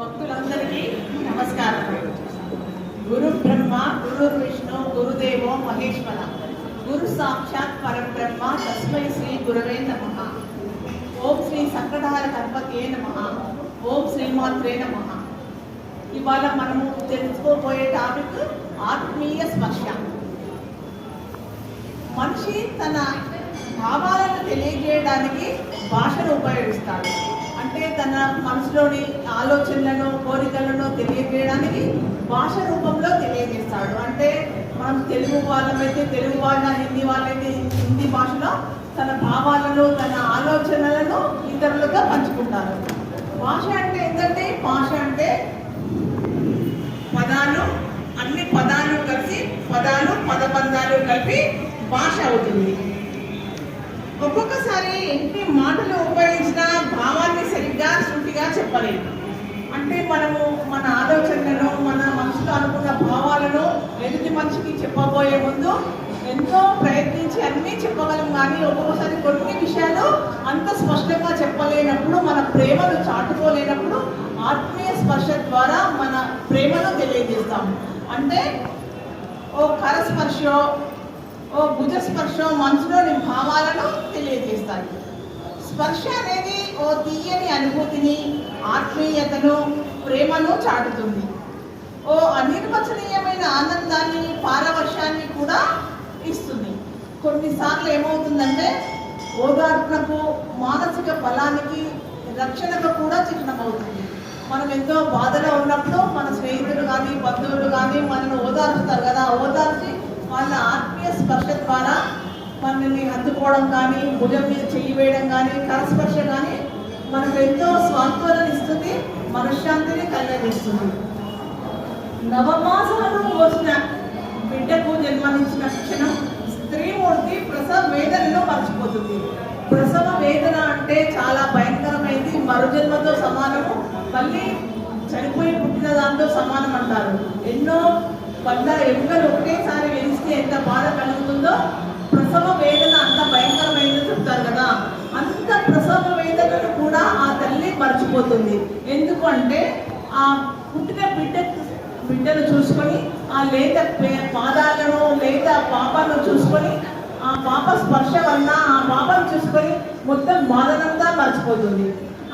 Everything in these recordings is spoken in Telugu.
భక్తులందరికీ నమస్కారం. గురు బ్రహ్మ గురు విష్ణు గురుదేవో మహేశ్వర. గురు సాక్షాత్ పరబ్రహ్మ తస్మై శ్రీ గురవే నమ. ఓం శ్రీ సంకటహార గణపతియే నమ. ఓం శ్రీమాత్రే నమ. ఇవాళ మనము తెలుసుకోబోయే టాపిక్ ఆత్మీయ స్పర్శ. మనిషి తన భావాలను తెలియజేయడానికి భాషను ఉపయోగిస్తాడు. అంటే తన మనసులోని ఆలోచనలను కోరికలను తెలియజేయడానికి భాష రూపంలో తెలియజేస్తాడు. అంటే మనం తెలుగు వాళ్ళమైతే తెలుగు వాళ్ళ హిందీ వాళ్ళైతే హిందీ భాషలో తన భావాలను తన ఆలోచనలను ఇతరులుగా పంచుకుంటారు. భాష అంటే ఏంటంటే భాష అంటే పదాలు అన్ని పదాలు కలిసి పదాలు పదబంధాలు కలిపి భాష అవుతుంది. ఒక్కొక్కసారి ఎన్ని మాటలు ఉపయోగించినా భావాన్ని సరిగ్గా శృతిగా చెప్పలేము. అంటే మనము మన ఆలోచనలను మన మనసులో అనుకున్న భావాలను ఎదుటి మనిషికి చెప్పబోయే ముందు ఎంతో ప్రయత్నించి అన్నీ చెప్పగలం. కానీ ఒక్కొక్కసారి కొన్ని విషయాలు అంత స్పష్టంగా చెప్పలేనప్పుడు మన ప్రేమను చాటుకోలేనప్పుడు ఆత్మీయ స్పర్శ ద్వారా మన ప్రేమను తెలియజేస్తాం అంటే ఓ కరస్పర్శో ఓ భుజ స్పర్శ మనసులోని భావాలను తెలియజేస్తాయి. స్పర్శ అనేది ఓ తీయని అనుభూతిని ఆత్మీయతను ప్రేమను చాటుతుంది. ఓ అనిర్వచనీయమైన ఆనందాన్ని పారవర్షాన్ని కూడా ఇస్తుంది. కొన్నిసార్లు ఏమవుతుందంటే ఓదార్పునకు మానసిక బలానికి రక్షణకు కూడా చిహ్నమవుతుంది. మనం ఎంతో బాధలో ఉన్నప్పుడు మన స్నేహితులు కానీ బంధువులు కానీ మనల్ని ఓదార్చుతారు కదా ఓదార్చి వాళ్ళ ఆత్మీయ స్పర్శ ద్వారా మనల్ని హత్తుకోవడం కానీ భుజం మీద చెయ్యి వేయడం కానీ కరస్పర్శ కానీ మనకు ఎంతో స్వాంతవనం ఇస్తుంది మనశ్శాంతిని కలిగిస్తుంది నవమాసాలు మోసిన బిడ్డకు జన్మనించిన క్షణం స్త్రీమూర్తి ప్రసవ వేదనను మర్చిపోతుంది. ప్రసవ వేదన అంటే చాలా భయంకరమైంది. మరుజన్మతో సమానము మళ్ళీ చనిపోయి పుట్టిన దాంతో సమానం అంటారు ఎన్నో వంద ఎముకలు ఒకేసారి వెలిస్తే ఎంత బాధ కలుగుతుందో ప్రసవ వేదన అంత భయంకరమైందో చెప్తారు కదా. అంత ప్రసవ వేదనను కూడా ఆ తల్లి మర్చిపోతుంది. ఎందుకంటే ఆ పుట్టిన బిడ్డ బిడ్డను చూసుకొని ఆ లేత పాదాలను లేత పాపను చూసుకొని ఆ పాప స్పర్శ వలన ఆ పాపను చూసుకొని మొత్తం బాధనంతా మర్చిపోతుంది.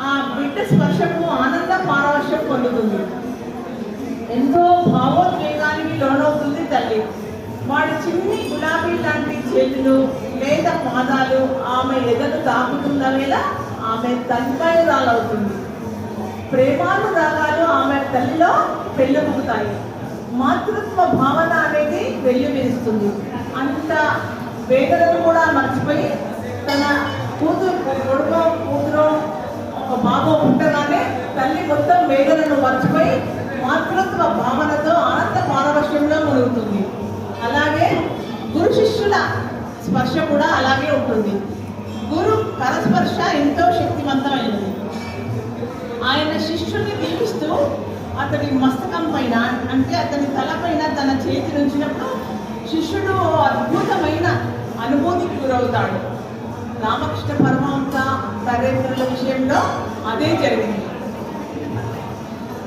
ఆ బిడ్డ స్పర్శకు ఆనంద పారవశ్యం పొందుతుంది. ఎంతో భావోద్వేగ లోనవుతుంది తల్లి. వాడి చిన్ని గులాబీ లాంటి చేతులు లేత పాదాలు ఆమె ఎదను తాకుతున్న మీద ఆమె తన్మయురాలవుతుంది ప్రేమాలు రాగాలు ఆమె తల్లిలో పెళ్ళుముకుతాయి మాతృత్వ భావన అనేది వెల్లువిరుస్తుంది అంత వేదనను కూడా మర్చిపోయి తన కూతురు కొడుకు కూతురు ఒక బాబు ఉండగానే తల్లి మొత్తం వేదనను మర్చిపోయి మాతృత్వ భావనతో ఆనంద పారవశ్యంలో మునుగుతుంది. అలాగే గురు శిష్యుల స్పర్శ కూడా అలాగే ఉంటుంది. గురు కరస్పర్శ ఎంతో శక్తివంతమైనది. ఆయన శిష్యుని దీవిస్తూ అతడి మస్తకం పైన అంటే అతని తలపైన తన చేతి నుంచినప్పుడు శిష్యుడు ఓ అద్భుతమైన అనుభూతికి గురవుతాడు. రామకృష్ణ పరమహంస నరేంద్రుల విషయంలో అదే జరిగింది.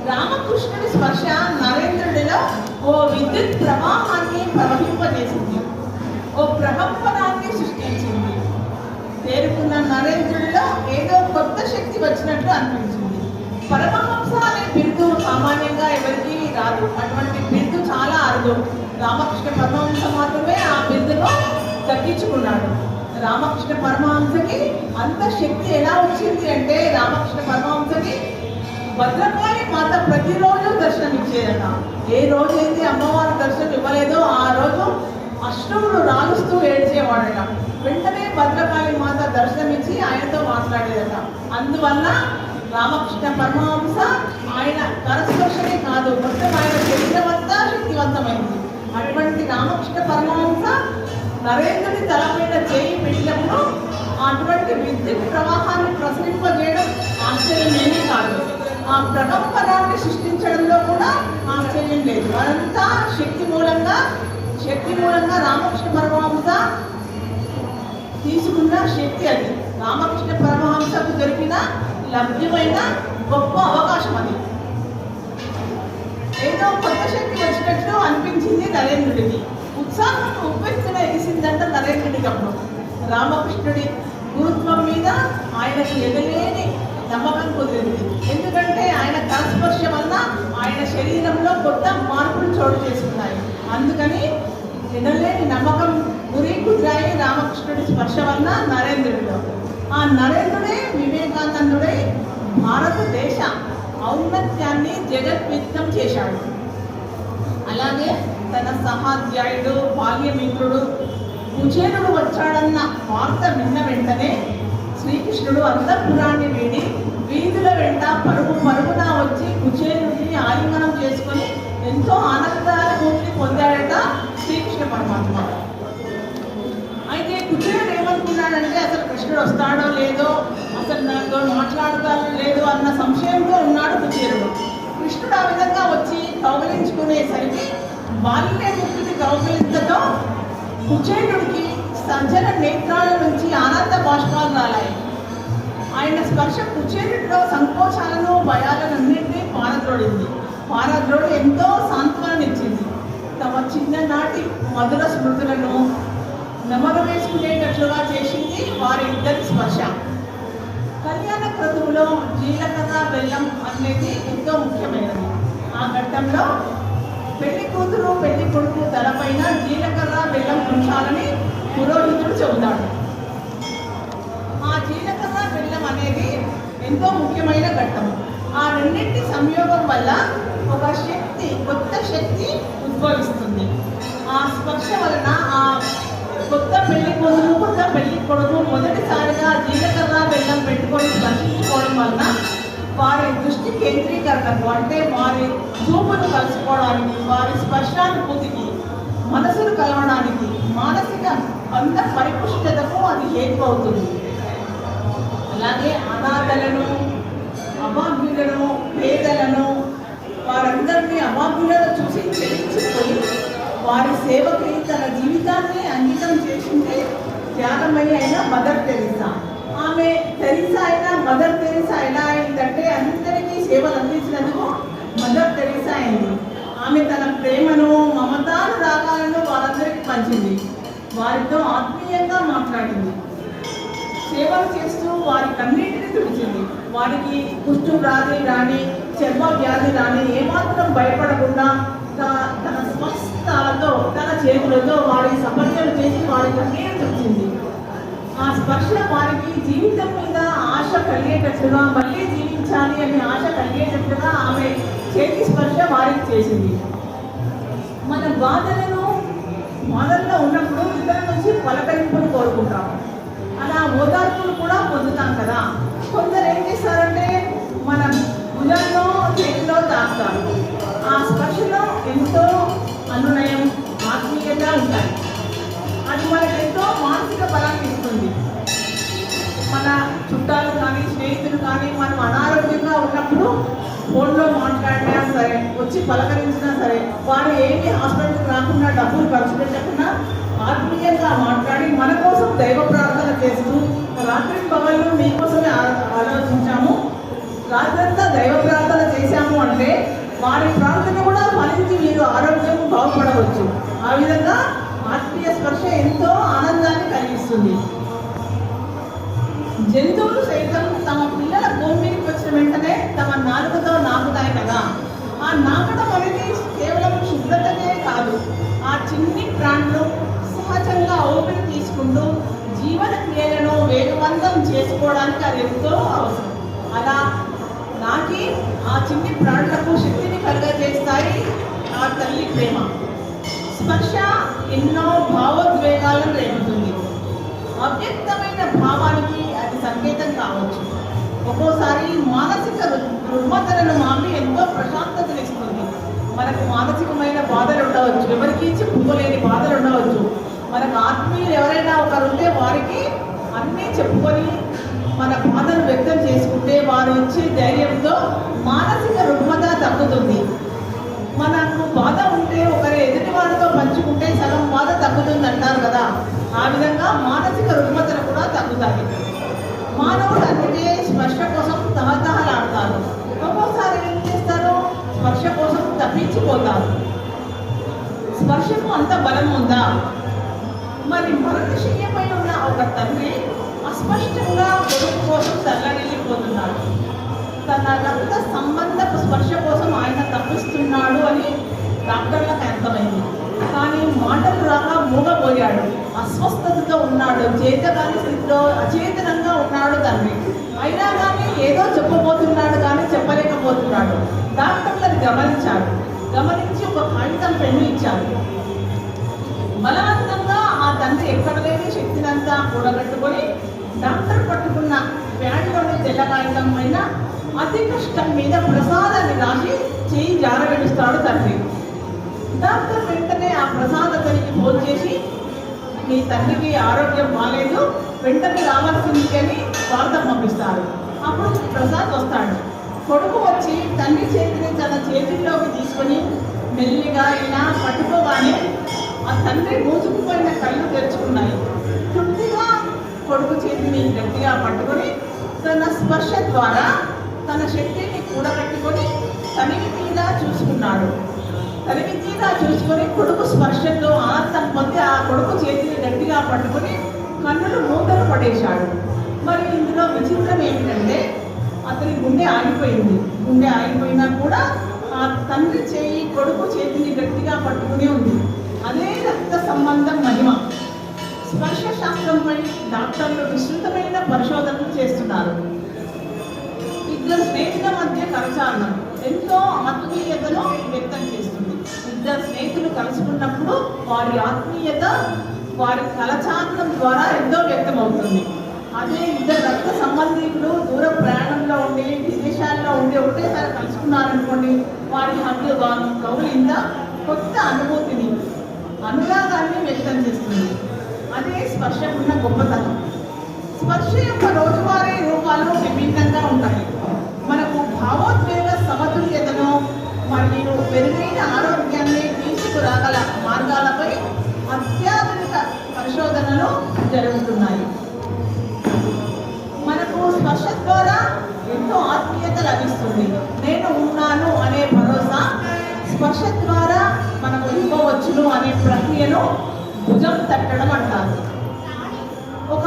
రామకృష్ణుడి స్పర్శ నరేంద్రుడిలో ఓ విద్యుత్ ప్రవాహాన్ని ప్రవహింపజేసింది. ఓ ప్రకంపనాన్ని సృష్టించింది. తేరుకున్న నరేంద్రుడిలో ఏదో కొత్త శక్తి వచ్చినట్లు అనిపించింది. పరమహంస అనే బిరుదు సామాన్యంగా ఎవరికి రాదు. అటువంటి బిరుదు చాలా అరుదు. రామకృష్ణ పరమహంస మాత్రమే ఆ బిరుదును దక్కించుకున్నాడు. రామకృష్ణ పరమహంసకి అంత శక్తి ఎలా వచ్చింది అంటే రామకృష్ణ పరమహంసకి భద్రకాళి మాత ప్రతిరోజు దర్శనం ఇచ్చేదట ఏ రోజైతే అమ్మవారి దర్శనం ఇవ్వలేదో ఆ రోజు అష్టములు రాలుస్తూ ఏడ్చేవాడట. వెంటనే భద్రకాళి మాత దర్శనం ఇచ్చి ఆయనతో మాట్లాడేదట. అందువల్ల రామకృష్ణ పరమహంస ఆయన కరస్పర్శనే కాదు మొత్తం ఆయన శరీరమంతా శక్తివంతమైంది. అటువంటి రామకృష్ణ పరమహంస నరేంద్రుడి తలపైన చేయి పెట్టినప్పుడు అటువంటి విద్యుత్ ప్రవాహాన్ని ప్రసరింపజేయడం ఆశ్చర్యమేమీ కాదు. ఆ ప్రకంపనాన్ని సృష్టించడంలో కూడా ఆశ్చర్యం లేదు. అదంతా శక్తి మూలంగా శక్తి మూలంగా రామకృష్ణ పరమహంస తీసుకున్న శక్తి అది. రామకృష్ణ పరమహంసకు దొరికిన లభ్యమైన గొప్ప అవకాశం అది. ఏదో కొత్త శక్తి వచ్చినట్లు అనిపించింది నరేంద్రుడికి. ఉత్సాహం ఉప్పెత్తున ఎగిసిందంట నరేంద్రుడికి అప్పుడు. రామకృష్ణుడి గురుత్వం మీద ఆయనకు ఎగలేని నమ్మకం కుదిరింది. ఎందుకంటే ఆయన కరస్పర్శ వల్ల ఆయన శరీరంలో కొత్త మార్పులు చోటు చేసుకున్నాయి. అందుకని వినలేని నమ్మకం గురి కుదిరాయి రామకృష్ణుడి స్పర్శ వల్ల నరేంద్రుడిలో. ఆ నరేంద్రుడే వివేకానందుడై భారతదేశ ఔన్నత్యాన్ని జగద్విత్తం చేశాడు. అలాగే తన సహాధ్యాయుడు బాల్యమిత్రుడు కుచేరుడు వచ్చాడన్న వార్త విన్న వెంటనే శ్రీకృష్ణుడు అంతఃపురాన్ని వీడి వీధుల వెంట పరుగు పరుగున వచ్చి కుచేరుని ఆలింగనం చేసుకొని ఎంతో ఆనందానుభూతిని పొందాడట శ్రీకృష్ణ పరమాత్మ. అయితే కుచేరుడు ఏమనుకున్నాడంటే అసలు కృష్ణుడు వస్తాడో లేదో అసలు నాతో మాట్లాడతాడో లేదో అన్న సంశయంతో ఉన్నాడు కుచేరుడు. కృష్ణుడు ఆ విధంగా వచ్చి కౌగలించుకునేసరికి బాల్య ముక్తిని కౌగలించడం కుచేరుడికి సంచల నేత్రాల నుంచి ఆనంద బాష్పాలు రాలాయి. ఆయన స్పర్శ కుచేరుడిలో సంకోచాలను భయాలన్నింటినీ పారద్రోడింది పారద్రోడి ఎంతో సాంత్వననిచ్చింది. తమ చిన్ననాటి మధుర స్మృతులను నెమరు వేసుకునేటట్లుగా చేసింది వారి ఇద్దరి స్పర్శ. కళ్యాణ క్రతువులో జీలకర్ర బెల్లం అనేది ఎంతో ముఖ్యమైనది. ఆ ఘట్టంలో పెళ్ళి కూతురు పెళ్ళి కొడుకు తలపైన జీలకర్ర బెల్లం ఉంచాలని పురోహితుడు చెబుతాడు. ఆ జీలకర్ర బెల్లం అనేది ఎంతో ముఖ్యమైన ఘట్టం. ఆ రెండింటి సంయోగం వల్ల ఒక శక్తి కొత్త శక్తి ఉద్భవిస్తుంది. ఆ స్పర్శ వలన ఆ కొత్త పెళ్ళి కొడుకు కొత్త పెళ్ళి కొడుకు మొదటిసారిగా జీలకర్ర బెల్లం పెట్టుకొని స్పర్శించుకోవడం వలన వారి దృష్టి కేంద్రీకరణకు అంటే వారి చూపును కలుసుకోవడానికి వారి స్పర్శానుభూతికి మనసును కలవడానికి మానసిక బంధ పరిపుష్టతకు అది హేతు అవుతుంది అలాగే అనాథలను అభాగ్యులను పేదలను వారందరినీ అభాగ్యులను చూసి చెల్లించిపోయి వారి సేవకి తన జీవితాన్ని అంకితం చేసింది త్యాగమయ్య అయిన మదర్ తెరిసా. ఆమె తెరిసా అయిన మదర్ తెరిసా ఎలా అయిందంటే అందరికీ సేవలు అందించినందుకు మదర్ తెరిసా అయింది. ఆమె తన ప్రేమను మమతాను రాగాలను వారందరికీ పంచింది. వారితో ఆత్మీయంగా మాట్లాడింది. సేవలు చేస్తూ వారి కన్నింటిని తుడిచింది. వారికి కుష్టు వ్యాధి రాని చర్మ వ్యాధి రాని ఏమాత్రం భయపడకుండా తన స్వస్థలతో తన చేతులతో వారి సఫర్యం చేసి వారి కన్నీరు తుడిచింది. ఆ స్పర్శ వారికి జీవితం మీద ఆశ కలిగేటట్లుగా మళ్ళీ జీవించాలి అనే ఆశ కలిగేటట్లుగా ఆమె చేతి స్పర్శ వారికి చేసింది. మన బాధలను మొదల్లో ఉన్నప్పుడు ఇద్దరి నుంచి పలకరింపును కోరుకుంటాం అలా ఓదార్పులు కూడా పొందుతాం కదా. కొందరు ఏం చేస్తారంటే మన భుజంలో చేతిలో తాకుతారు. ఆ స్పర్శలో ఎంతో అనునయం ఆత్మీయత ఉంటాయి. అది మనకు ఎంతో మానసిక బలాన్ని ఇస్తుంది. మన చుట్టాలు కానీ స్నేహితులు కానీ మనం అనారోగ్యంగా ఉన్నప్పుడు ఫోన్లో మాట్లాడుతుంది వచ్చి పలకరించినా సరే వారు ఏమి హాస్పిటల్కి రాకుండా డబ్బులు ఖర్చు పెట్టకుండా ఆత్మీయంగా మాట్లాడి మన కోసం దైవ ప్రార్థన చేస్తూ రాత్రి పగళ్ళు మీకోసమే ఆలోచించాము. రాత్రంతా దైవ ప్రార్థన చేశాము అంటే వారి ప్రార్థన కూడా ఫలించి మీరు ఆరోగ్యం బాగుపడవచ్చు. ఆ విధంగా ఆత్మీయ స్పర్శ ఎంతో ఆనందాన్ని కలిగిస్తుంది. జంతువులు సైతం తమ పిల్లల భూమి మీదకి వచ్చిన వెంటనే తమ నాలుగుతో నాకుతాయి కదా. నాకడం అనేది కేవలం శుభ్రతనే కాదు. ఆ చిన్ని ప్రాణులు సహజంగా ఊపిరి తీసుకుంటూ జీవన క్రియలను వేగవంతం చేసుకోవడానికి అది ఎంతో అవసరం. అలా నాకి ఆ చిన్ని ప్రాణులకు శక్తిని కలుగజేస్తాయి ఆ తల్లి ప్రేమ. స్పర్శ ఎన్నో భావోద్వేగాలను రేపుతుంది. అవ్యక్తమైన భావానికి అది సంకేతం కావచ్చు. ఒక్కోసారి మానసిక రు- రుగ్మతలను మాపి ఎంతో ప్రశాంతతనిస్తుంది మనకు మానసికమైన బాధలు ఉండవచ్చు. ఎవరికి చెప్పుకోలేని బాధలు ఉండవచ్చు. మనకు ఆత్మీయులు ఎవరైనా ఒకరు ఉంటే వారికి అన్నీ చెప్పుకొని మన బాధను వ్యక్తం చేసుకుంటే వారు ఇచ్చే ధైర్యంతో మానసిక రుగ్మత తగ్గుతుంది. మనకు బాధ ఉంటే ఒకరి ఎదుటి వారితో పంచుకుంటే సగం బాధ తగ్గుతుంది అంటారు కదా. ఆ విధంగా మానసిక రుగ్మతలు కూడా తగ్గుతాయి. మానవుడు అందుకే స్పర్శ కోసం తహతహలాడతారు ఒక్కోసారి ఏం చేస్తారు స్పర్శ కోసం తహ తప్పించిపోతారు స్పర్శకు అంత బలం ఉందా? మరి మరణశయ్యపై ఉన్న ఒక తండ్రి అస్పష్టంగా కొడుకు కోసం తల్లడిల్లిపోతున్నాడు. తన రక్త సంబంధపు స్పర్శ కోసం ఆయన తప్పిస్తున్నాడు అని డాక్టర్లకు అర్థమైంది. కానీ మాటలు రాక మూగపోయాడు అస్వస్థతతో ఉన్నాడు. చేతగాని స్థితిలో అచేతనంగా ఉన్నాడు తండ్రి అయినా కానీ ఏదో చెప్పబోతున్నాడు కానీ చెప్పలేకపోతున్నాడు. డాక్టర్లు గమనించాడు. గమనించి ఒక కాగితం పెన్ను ఇచ్చాడు. బలవంతంగా ఆ తండ్రి ఎక్కడ లేని శక్తినంతా కూడగట్టుకొని డాక్టర్ పట్టుకున్న ప్యాడ్లోని తెల్ల కాగితం పైన అతి కష్టం మీద ప్రసాదాన్ని రాసి చేయి జారవిడుస్తాడు తండ్రి. డాక్టర్ వెంటనే ఆ ప్రసాదతనికి ఫోన్ చేసి నీ తండ్రికి ఆరోగ్యం బాగాలేదు వెంటనే రావాల్సింది అని వార్త పంపిస్తారు అప్పుడు ప్రసాద్ వస్తాడు. కొడుకు వచ్చి తండ్రి చేతిని తన చేతుల్లోకి తీసుకొని మెల్లిగా ఇలా పట్టుకోగానే ఆ తండ్రి మూసుకుపోయిన కళ్ళు తెరుచుకున్నాయి. తృప్తిగా కొడుకు చేతిని గట్టిగా పట్టుకొని తన స్పర్శ ద్వారా తన శక్తిని కూడగట్టుకొని తనివి తీరా చూసుకున్నాడు. తనివి తీరా చూసుకొని కొడుకు స్పర్శతో ఆనందం పొంది ఆ కొడుకు చేతిని గట్టిగా పట్టుకొని కన్నులు మూతలు పడేశాడు. మరి ఇందులో విచిత్రం ఏమిటంటే అతని గుండె ఆగిపోయింది. గుండె ఆగిపోయినా కూడా ఆ తండ్రి చేయి కొడుకు చేతిని గట్టిగా పట్టుకునే ఉంది. అదే రక్త సంబంధం మహిమ. స్పర్శ శాస్త్రంపై డాక్టర్లు విస్తృతమైన పరిశోధనలు చేస్తున్నారు. ఇద్దరు స్నేహితుల మధ్య కరచాలనం ఎంతో ఆత్మీయతను వ్యక్తం చేస్తుంది. ఇద్దరు స్నేహితులు కలుసుకున్నప్పుడు వారి ఆత్మీయత వారి కలచాలనం ద్వారా ఎంతో వ్యక్తం అవుతుంది అదే ఇద్దరు రక్త సంబంధి గాను కౌలింత కొత్త అనుభూతిని అనురాగాన్ని వ్యక్తం చేస్తుంది. అదే స్పర్శకున్న గొప్పతనం. స్పర్శ యొక్క రోజువారీ రూపాలు విభిన్నంగా ఉంటాయి. మనకు భావోద్వేగ సమతుల్యతను మరియు మెరుగైన ఆరోగ్యాన్ని తీసుకురాగల మార్గాలపై అత్యాధునిక పరిశోధనలు జరుగుతున్నాయి. మనకు స్పర్శ ద్వారా ఎంతో ఆత్మీయత లభిస్తుంది. స్పర్శ ద్వారా మనము ఇవ్వవచ్చును అనే ప్రక్రియను భుజం తట్టడం అంటారు. ఒక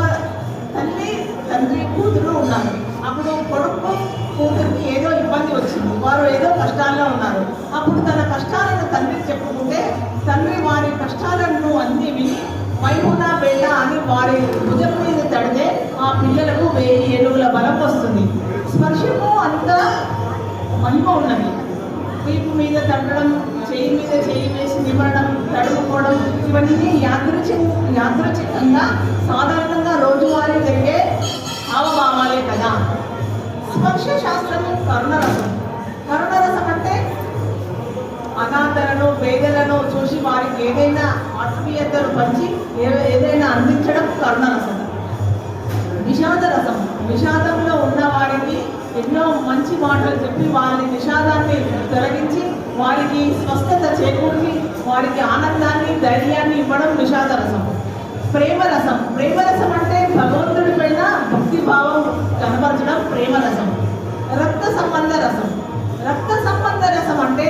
తల్లి తండ్రి కూతురు ఉన్నారు. అప్పుడు కొడుకు కూతురికి ఏదో ఇబ్బంది వచ్చింది. వారు ఏదో కష్టాల్లో ఉన్నారు. అప్పుడు తన కష్టాలను తండ్రికి చెప్పుకుంటే తండ్రి వారి కష్టాలను అన్ని విని మైమునా బేట అని వారి భుజం మీద తడితే ఆ పిల్లలకు వేయి ఏనుగుల బలం వస్తుంది. స్పర్శము అంత మహిమ ఉన్నది. వీపు మీద తట్టడం చేయి మీద చేయి వేసి నిమ్మడం తడుపుకోవడం ఇవన్నీ యాదృచ్ఛి యాదృచ్ఛికంగా సాధారణంగా రోజువారీ జరిగే హావభావాలే కదా. స్పర్శ శాస్త్రం కరుణరసం. కరుణరసం అంటే అనాథలను పేదలను చూసి వారికి ఏదైనా ఆత్మీయతను పంచి ఏ- ఏదైనా అందించడం కరుణరసం. విషాద రసం విషాదంలో ఉన్న వారికి ఎన్నో మంచి మాటలు చెప్పి వారి విషాదాన్ని తొలగించి వారికి స్వస్థత చేకూర్చి వారికి ఆనందాన్ని ధైర్యాన్ని ఇవ్వడం విషాద రసం. ప్రేమరసం ప్రేమరసం అంటే భగవంతుడి పైన భక్తి భావం ప్రేమరసం రక్త సంబంధ రసం. రక్త సంబంధ రసం అంటే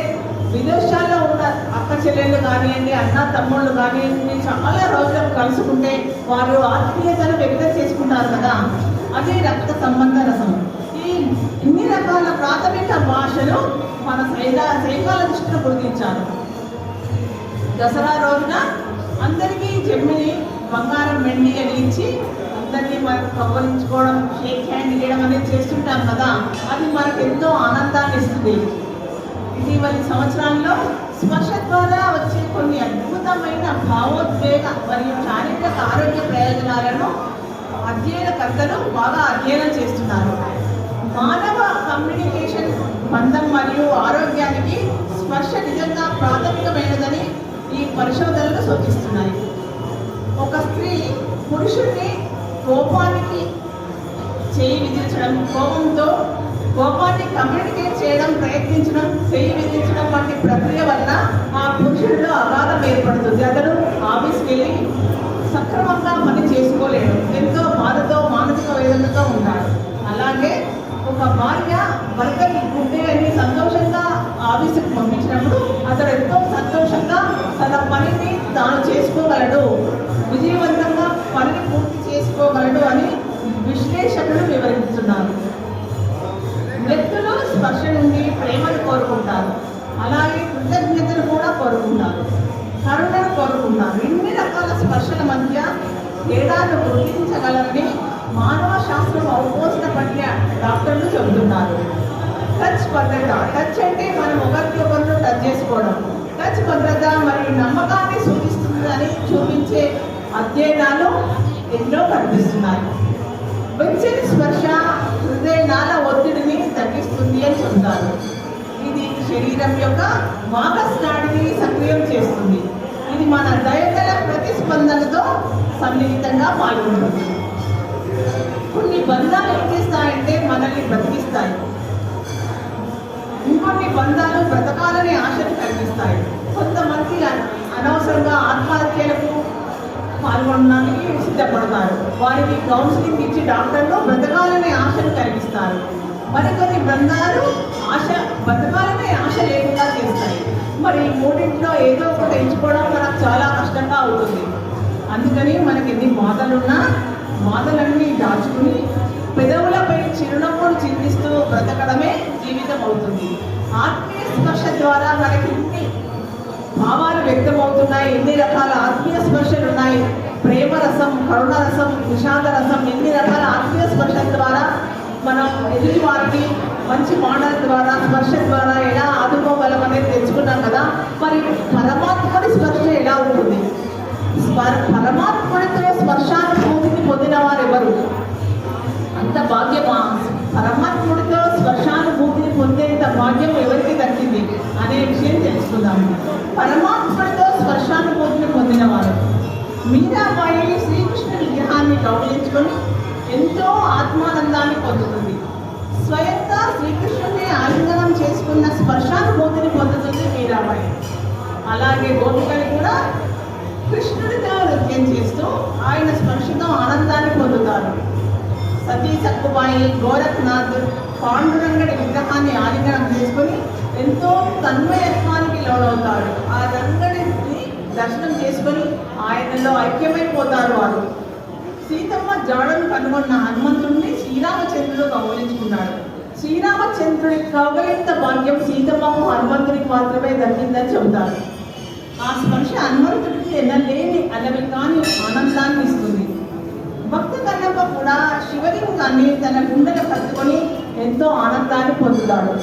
విదేశాల్లో ఉన్న అక్క చెల్లెళ్ళు కానివ్వండి అన్న తమ్ముళ్ళు కానివ్వండి చాలా రోజులకు కలుసుకుంటే వారు ఆత్మీయతను వ్యక్తం చేసుకుంటారు కదా. అదే రక్త సంబంధ రసం. ఇన్ని రకాల ప్రాథమిక భాషలు మన సైదా సైకాలజిస్టులు గుర్తించారు. దసరా రోజున అందరికీ జమ్మిని బంగారం వెండి అని ఇచ్చి అందరినీ మనకు కౌగలించుకోవడం షేక్ హ్యాండ్ ఇవ్వడం అనేది చేస్తుంటాం కదా అది మనకు ఎంతో ఆనందాన్ని ఇస్తుంది. ఇటీవలి సంవత్సరాల్లో స్పర్శ ద్వారా వచ్చే కొన్ని అద్భుతమైన భావోద్వేగ మరియు శారీరక ఆరోగ్య ప్రయోజనాలను అధ్యయనకర్తలు బాగా అధ్యయనం చేస్తున్నారు. మానవ కమ్యూనికేషన్ బంధం మరియు ఆరోగ్యానికి స్పర్శ నిజంగా ప్రాథమికమైనదని ఈ పరిశోధనలు సూచిస్తున్నాయి. ఒక స్త్రీ పురుషుడిని కోపానికి చేయి విధించడం కోపంతో కోపాన్ని కమ్యూనికేట్ చేయడం ప్రయత్నించడం చేయి విధించడం వంటి ప్రక్రియ వల్ల ఆ పురుషుడిలో అగాధం ఏర్పడుతుంది. అతను ఆఫీస్కి వెళ్ళి సక్రమంగా పని చేసుకోలేడు. ఎంతో ఒక భార్య భర్తని అని సంతోషంగా ఆఫీసుకు పంపించినప్పుడు అతడు ఎంతో సంతోషంగా తన పనిని తాను చేసుకోగలడు. విజయవంతంగా పనిని పూర్తి చేసుకోగలడు అని విశ్లేషకులు వివరిస్తున్నారు. వ్యక్తులు స్పర్శ నుండి ప్రేమను కోరుకుంటారు. అలాగే కృతజ్ఞతను కూడా కోరుకుంటారు. కరుణను కోరుకుంటారు. ఇన్ని రకాల స్పర్శల మధ్య తేడాను గుర్తించగలరని మానవ శాస్త్రం అవపోసిన పట్ల డాక్టర్లు చెబుతున్నారు. టచ్ భద్రత టచ్ అంటే మనం ఒకరికి ఒకరు టచ్ చేసుకోవడం. టచ్ భద్రత మరియు నమ్మకాన్ని సూచిస్తుందని చూపించే అధ్యయనాలు ఎన్నో కనిపిస్తున్నాయి. వెచ్చని స్పర్శ హృదయనాల ఒత్తిడిని తగ్గిస్తుంది అని చెబుతారు. ఇది శరీరం యొక్క వాగస్ నాడిని సక్రియం చేస్తుంది. ఇది మన దయగల ప్రతిస్పందనతో సన్నిహితంగా పాల్గొంటుంది కొన్ని బంధాలు ఎక్కిస్తాయంటే మనల్ని బ్రతికిస్తాయి. ఇంకొన్ని బంధాలు బ్రతకాలనే ఆశను కలిగిస్తాయి. కొంతమంది అనవసరంగా ఆత్మహత్యలకు పాల్గొనడానికి సిద్ధపడతారు. వారికి కౌన్సిలింగ్ ఇచ్చి డాక్టర్లు బ్రతకాలనే ఆశను కలిగిస్తారు. మరికొన్ని బంధాలు ఆశ బ్రతకాలనే ఆశ లేకుండా చేస్తాయి. మరి ఈ మూడింటిలో ఏదో ఒకటి ఎంచుకోవడం మనకు చాలా కష్టంగా అవుతుంది అందుకని మనకి ఎన్ని బాధలున్నా బాధలన్నీ దాచుకుని పెదవులపై చిరునవ్వును చిందిస్తూ బ్రతకడమే జీవితం అవుతుంది ఆత్మీయ స్పర్శ ద్వారా మనకి ఇన్ని భావాలు వ్యక్తమవుతున్నాయి ఎన్ని రకాల ఆత్మీయ స్పర్శలు ఉన్నాయి. ప్రేమ రసం కరుణ రసం విషాద రసం ఎన్ని రకాల ఆత్మీయ స్పర్శల ద్వారా మనం ఎదుటి వారిని మంచి మాటల ద్వారా స్పర్శ ద్వారా ఎలా ఆదుకోగలం అనేది తెలుసుకున్నాం కదా? మరి పరమాత్ముడి స్పర్శ ఎలా ఉంటుంది? పరమాత్ముడితో స్పర్శానుభూతిని పరమాత్ముడితో స్పర్శానుభూతిని పొందినవారు. మీరాబాయి శ్రీకృష్ణ విగ్రహాన్ని గౌరవించుకొని ఎంతో ఆత్మానందాన్ని పొందుతుంది. స్వయంగా శ్రీకృష్ణుని ఆలింగనం చేసుకున్న స్పర్శానుభూతిని పొందుతుంది మీరాబాయి. అలాగే గోపికలు కూడా కృష్ణుడితో నృత్యం చేస్తూ ఆయన స్పర్శతో ఆనందాన్ని పొందుతారు. సతీ సక్కుబాయి గోరఖ్నాథ్ పాండురంగడి విగ్రహాన్ని ఆలింగనం చేసుకొని ఎంతో తన్మయత్వాన్ని లోనవుతాడు ఆ రంగడిని దర్శనం చేసుకొని ఆయనలో ఐక్యమైపోతారు వారు. సీతమ్మ జాడను కనుగొన్న హనుమంతుడిని శ్రీరామచంద్రుడు కౌగలించుకున్నాడు. శ్రీరామచంద్రుడి కవలింత భాగ్యం సీతమ్మకు హనుమంతుడికి మాత్రమే దక్కిందని చెబుతారు. ఆ స్పర్శ హనుమంతుడికి ఎన్నలేని అలవి కాని ఆనందాన్ని ఇస్తుంది. భక్త కన్నప్ప కూడా శివలింగాన్ని తన గుండెలు కట్టుకొని ఎంతో ఆనందాన్ని పొందుతాడు.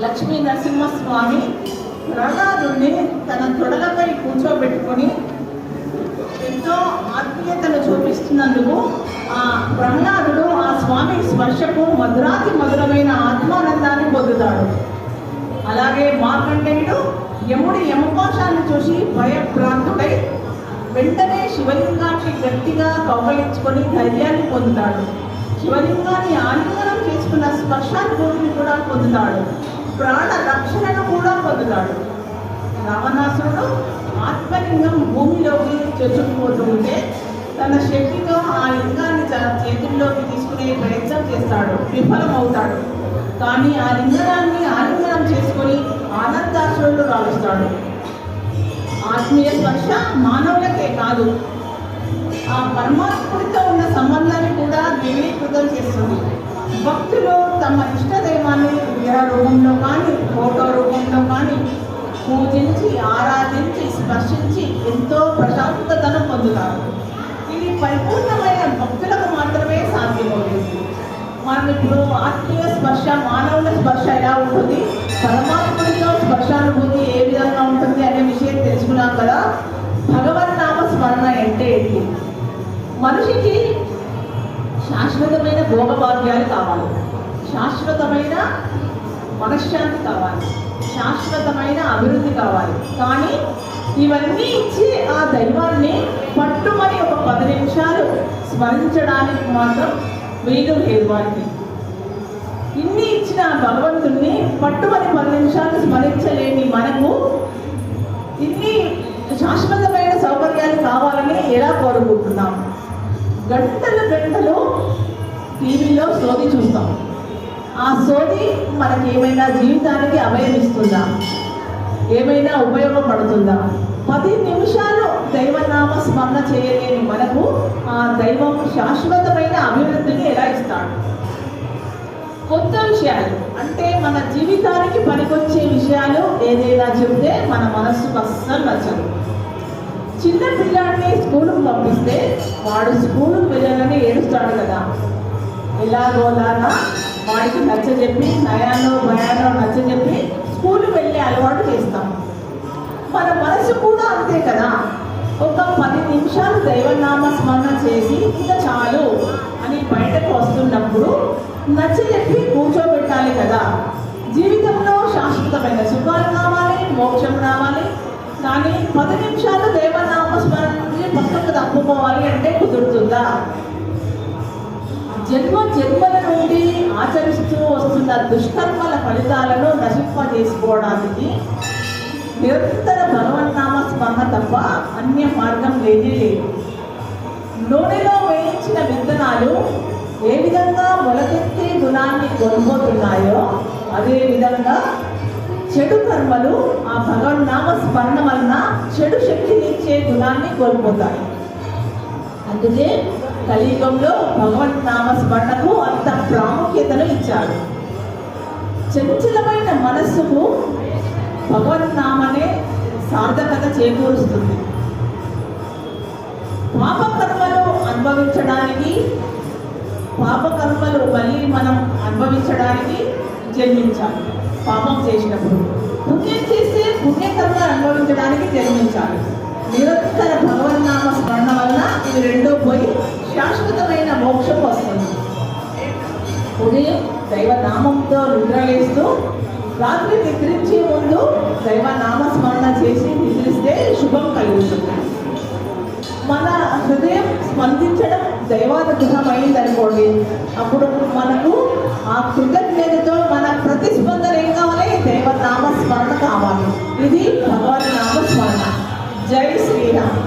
లక్ష్మీ నరసింహస్వామి ప్రహ్లాదుని తన తొడలపై కూర్చోబెట్టుకొని ఎంతో ఆత్మీయతను చూపిస్తున్నందుకు ఆ ప్రహ్లాదుడు ఆ స్వామి స్పర్శకు మధురాతి మధురమైన ఆత్మానందాన్ని పొందుతాడు. అలాగే మార్కండేయుడు యముడి యమకోశాన్ని చూసి భయభ్రాంతుడై వెంటనే శివలింగాన్ని గట్టిగా కౌగలించుకొని ధైర్యాన్ని పొందుతాడు. శివలింగాన్ని ఆలింగనం చేసుకున్న స్పర్శానుభూతిని కూడా పొందుతాడు. ప్రాణ రక్షణను కూడా పొందుతాడు. రావణాసురుడు ఆత్మలింగం భూమిలోకి చొచ్చుకుపోతూ ఉంటే తన శక్తితో ఆ లింగాన్ని తన చేతుల్లోకి తీసుకునే ప్రయత్నం చేస్తాడు. విఫలమవుతాడు. కానీ ఆ లింగనాన్ని ఆలింగనం చేసుకొని ఆనందాశ్రుడు రాలుస్తాడు. ఆత్మీయ స్పర్శ మానవులకే కాదు ఆ పరమాత్ముడితో ఉన్న సంబంధాన్ని కూడా దేవీకృతం చేస్తుంది. భక్తులు తమ ఇష్టదైవాన్ని విగ్రహ రూపంలో కానీ ఫోటో రూపంలో కానీ పూజించి ఆరాధించి స్పర్శించి ఎంతో ప్రశాంతతను పొందుతారు. ఇది పరిపూర్ణమైన భక్తులకు మాత్రమే సాధ్యమవుతుంది. మనం ఇప్పుడు ఆత్మీయ స్పర్శ మానవుల స్పర్శ ఎలా ఉంటుంది? పరమాత్మతో స్పర్శానుభూతి ఏ విధంగా ఉంటుంది అనే విషయం తెలుసుకున్నాం కదా? భగవన్నామ స్మరణ అంటే ఏంటి? మనిషికి శాశ్వతమైన భోగభాగ్యాలు కావాలి. శాశ్వతమైన మనశ్శాంతి కావాలి. శాశ్వతమైన అభివృద్ధి కావాలి. కానీ ఇవన్నీ ఇచ్చి ఆ దైవాన్ని పట్టుమని ఒక పది నిమిషాలు స్మరించడానికి మాత్రం వీలు లేదు వారికి. ఇన్ని ఇచ్చిన భగవంతుణ్ణి పట్టుమని పది నిమిషాలు స్మరించలేని మనకు ఇన్ని శాశ్వతమైన సౌకర్యాలు కావాలని ఎలా కోరుకుంటున్నాం? గంటల గంటలు టీవీలో సోది చూస్తాం. ఆ సోది మనకి ఏమైనా జీవితానికి అభయం ఇస్తుందా ఏమైనా ఉపయోగపడుతుందా? పది నిమిషాలు దైవనామ స్మరణ చేయలేని మనకు ఆ దైవం శాశ్వతమైన అభివృద్ధిని ఎలా ఇస్తాడు? కొత్త విషయాలు. అంటే మన జీవితానికి పనికొచ్చే విషయాలు ఏదైనా చెబితే మన మనస్సుకు అస్సలు నచ్చదు. చిన్న పిల్లాడిని స్కూల్కి పంపిస్తే వాడు స్కూల్కి వెళ్ళాలని ఏడుస్తాడు కదా. ఎలాగోలాగా వాడికి నచ్చజెప్పి నయానో భయానో నచ్చజెప్పి స్కూల్కి వెళ్ళే అలవాటు చేస్తాం. మన మనసు కూడా అంతే కదా. ఒక పది నిమిషాలు దైవనామ స్మరణ చేసి ఇంకా చాలు అని బయటకు వస్తున్నప్పుడు నచ్చజెప్పి కూర్చోబెట్టాలి కదా. జీవితంలో శాశ్వతమైన సుఖాలు కావాలి మోక్షం రావాలి కానీ పది నిమిషాలు దేవనామ స్మరణ పక్కకు తప్పుకోవాలి అంటే కుదురుతుందా? జన్మ జన్మల నుండి ఆచరిస్తూ వస్తున్న దుష్కర్మల ఫలితాలను నశింపజేసుకోవడానికి నిరంతర భగవన్నామ స్మరణ తప్ప అన్య మార్గం లేనే లేదు. నూనెలో వేయించిన విత్తనాలు ఏ విధంగా మొలకెత్తి గుణాన్ని కోల్పోతున్నాయో అదే విధంగా చెడు కర్మలు ఆ భగవన్నామ స్మరణ వలన చెడు శక్తినిచ్చే గుణాన్ని కోల్పోతాయి. అందుకే కలియుగంలో భగవన్ నామ స్మరణకు అంత ప్రాముఖ్యతను ఇచ్చాడు. చంచలమైన మనస్సుకు భగవన్ నామనే సార్థకత చేకూరుస్తుంది. పాపకర్మలు అనుభవించడానికి పాపకర్మలు మళ్ళీ మనం అనుభవించడానికి జన్మించాలి పాపం చేసినప్పుడు. పుణ్యం చేస్తే పుణ్యకర్మ అనుభవించడానికి జన్మించాలి. నిరంతర భగవన్నామ స్మరణ వలన ఇది రెండో పోయి శాశ్వతమైన మోక్షం వస్తుంది. ఉదయం దైవనామంతో నిద్రలేస్తూ రాత్రి నిద్రించే ముందు దైవనామ స్మరణ చేసి నిద్రిస్తే శుభం కలుగుతుంది. మన హృదయం స్పందించడం దైవానుగ్రహం అయింది అనుకోండి అప్పుడు మనకు ఆ కృతజ్ఞతతో మన ప్రతిస్పందన ఏం కావాలి? దైవ నామస్మరణ కావాలి. ఇది భగవాన్ నామస్మరణ. జై శ్రీరామ్.